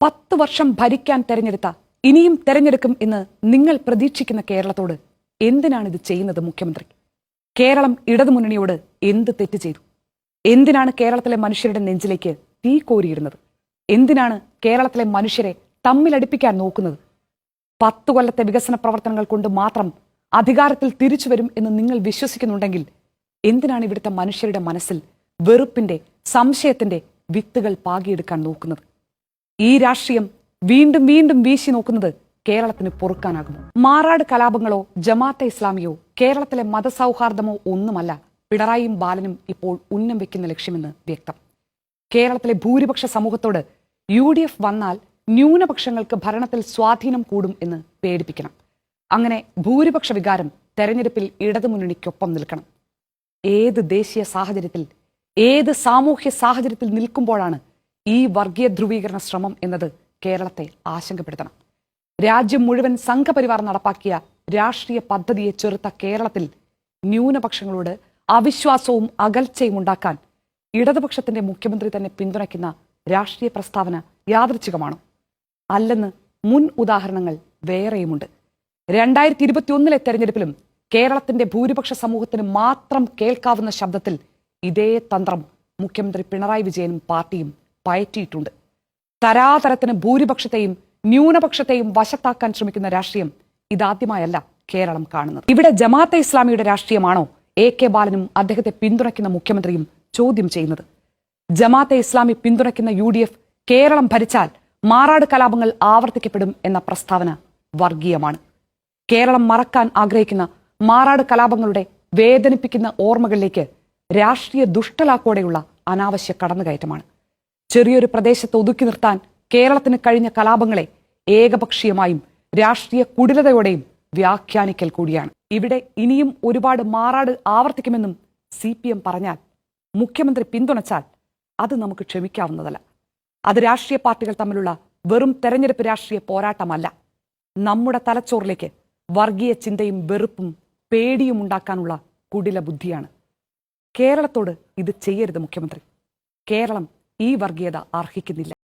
പത്ത് വർഷം ഭരിക്കാൻ തെരഞ്ഞെടുത്ത ഇനിയും തെരഞ്ഞെടുക്കും എന്ന് നിങ്ങൾ പ്രതീക്ഷിക്കുന്ന കേരളത്തോട് എന്തിനാണ് ഇത് ചെയ്യുന്നത് മുഖ്യമന്ത്രി? കേരളം ഇടതുമുന്നണിയോട് എന്ത് തെറ്റ് ചെയ്തു? എന്തിനാണ് കേരളത്തിലെ മനുഷ്യരുടെ നെഞ്ചിലേക്ക് തീ കോരിയിടുന്നത്? എന്തിനാണ് കേരളത്തിലെ മനുഷ്യരെ തമ്മിലടിപ്പിക്കാൻ നോക്കുന്നത്? പത്തു കൊല്ലത്തെ വികസന പ്രവർത്തനങ്ങൾ കൊണ്ട് മാത്രം അധികാരത്തിൽ തിരിച്ചു വരും എന്ന് നിങ്ങൾ വിശ്വസിക്കുന്നുണ്ടെങ്കിൽ എന്തിനാണ് ഇവിടുത്തെ മനുഷ്യരുടെ മനസ്സിൽ വെറുപ്പിന്റെ സംശയത്തിന്റെ വിത്തുകൾ പാകിയെടുക്കാൻ നോക്കുന്നത്? ഈ രാഷ്ട്രീയം വീണ്ടും വീണ്ടും വീശി നോക്കുന്നത് കേരളത്തിന് പൊറുക്കാനാകുമോ? മാറാട് കലാപങ്ങളോ ജമാഅത്തെ ഇസ്ലാമിയോ കേരളത്തിലെ മതസൗഹാർദ്ദമോ ഒന്നുമല്ല. പിണറായിയും ബാലനും ഇപ്പോൾ ഉന്നം വെക്കുന്ന ലക്ഷ്യമെന്ന് വ്യക്തം. കേരളത്തിലെ ഭൂരിപക്ഷ സമൂഹത്തോട് യു ഡി എഫ് വന്നാൽ ന്യൂനപക്ഷങ്ങൾക്ക് ഭരണത്തിൽ സ്വാധീനം കൂടും എന്ന് പേടിപ്പിക്കണം. അങ്ങനെ ഭൂരിപക്ഷ വികാരം തെരഞ്ഞെടുപ്പിൽ ഇടതുമുന്നണിക്കൊപ്പം നിൽക്കണം. ഏത് ദേശീയ സാഹചര്യത്തിൽ ഏത് സാമൂഹ്യ സാഹചര്യത്തിൽ നിൽക്കുമ്പോഴാണ് ഈ വർഗീയ ധ്രുവീകരണ ശ്രമം എന്നത് കേരളത്തെ ആശങ്കപ്പെടുത്തണം. രാജ്യം മുഴുവൻ സംഘപരിവാർ നടപ്പാക്കിയ രാഷ്ട്രീയ പദ്ധതിയെ ചെറുത്ത കേരളത്തിൽ ന്യൂനപക്ഷങ്ങളോട് അവിശ്വാസവും അകൽച്ചയും ഉണ്ടാക്കാൻ ഇടതുപക്ഷത്തിന്റെ മുഖ്യമന്ത്രി തന്നെ പിന്തുണയ്ക്കുന്ന രാഷ്ട്രീയ പ്രസ്താവന യാദൃച്ഛികമാണോ? അല്ലെന്ന് മുൻ ഉദാഹരണങ്ങൾ വേറെയുമുണ്ട്. രണ്ടായിരത്തി ഇരുപത്തിയൊന്നിലെ തെരഞ്ഞെടുപ്പിലും കേരളത്തിന്റെ ഭൂരിപക്ഷ സമൂഹത്തിന് മാത്രം കേൾക്കാവുന്ന ശബ്ദത്തിൽ ഇതേ തന്ത്രം മുഖ്യമന്ത്രി പിണറായി വിജയനും പാർട്ടിയും പയറ്റിയിട്ടുണ്ട്. തരാതരത്തിന് ഭൂരിപക്ഷത്തെയും ന്യൂനപക്ഷത്തെയും വശത്താക്കാൻ ശ്രമിക്കുന്ന രാഷ്ട്രീയം ഇതാദ്യമായല്ല കേരളം കാണുന്നത്. ഇവിടെ ജമാഅത്തെ ഇസ്ലാമിയുടെ രാഷ്ട്രീയമാണോ എ കെ ബാലനും അദ്ദേഹത്തെ പിന്തുണയ്ക്കുന്ന മുഖ്യമന്ത്രിയും ചോദ്യം ചെയ്യുന്നത്? ജമാഅത്തെ ഇസ്ലാമി പിന്തുണയ്ക്കുന്ന യു കേരളം ഭരിച്ചാൽ മാറാട് കലാപങ്ങൾ ആവർത്തിക്കപ്പെടും എന്ന പ്രസ്താവന വർഗീയമാണ്. കേരളം മറക്കാൻ ആഗ്രഹിക്കുന്ന മാറാട് കലാപങ്ങളുടെ വേദനിപ്പിക്കുന്ന ഓർമ്മകളിലേക്ക് രാഷ്ട്രീയ ദുഷ്ടലാക്കോടെയുള്ള അനാവശ്യ കടന്നുകയറ്റമാണ്. ചെറിയൊരു പ്രദേശത്ത് ഒതുക്കി നിർത്താൻ കേരളത്തിന് കഴിഞ്ഞ കലാപങ്ങളെ ഏകപക്ഷീയമായും രാഷ്ട്രീയ കുടിലതയോടെയും വ്യാഖ്യാനിക്കൽ കൂടിയാണ്. ഇവിടെ ഇനിയും ഒരുപാട് മാറാട് ആവർത്തിക്കുമെന്നും സി പി എം പറഞ്ഞാൽ മുഖ്യമന്ത്രി പിന്തുണച്ചാൽ അത് നമുക്ക് ക്ഷമിക്കാവുന്നതല്ല. അത് രാഷ്ട്രീയ പാർട്ടികൾ തമ്മിലുള്ള വെറും തെരഞ്ഞെടുപ്പ് രാഷ്ട്രീയ പോരാട്ടമല്ല. നമ്മുടെ തലച്ചോറിലേക്ക് വർഗീയ ചിന്തയും വെറുപ്പും പേടിയും ഉണ്ടാക്കാനുള്ള കുടില ബുദ്ധിയാണ് കേരളത്തോട് ഇത് ചെയ്യരുത് മുഖ്യമന്ത്രി. കേരളം ഈ വർഗീയത അർഹിക്കുന്നില്ല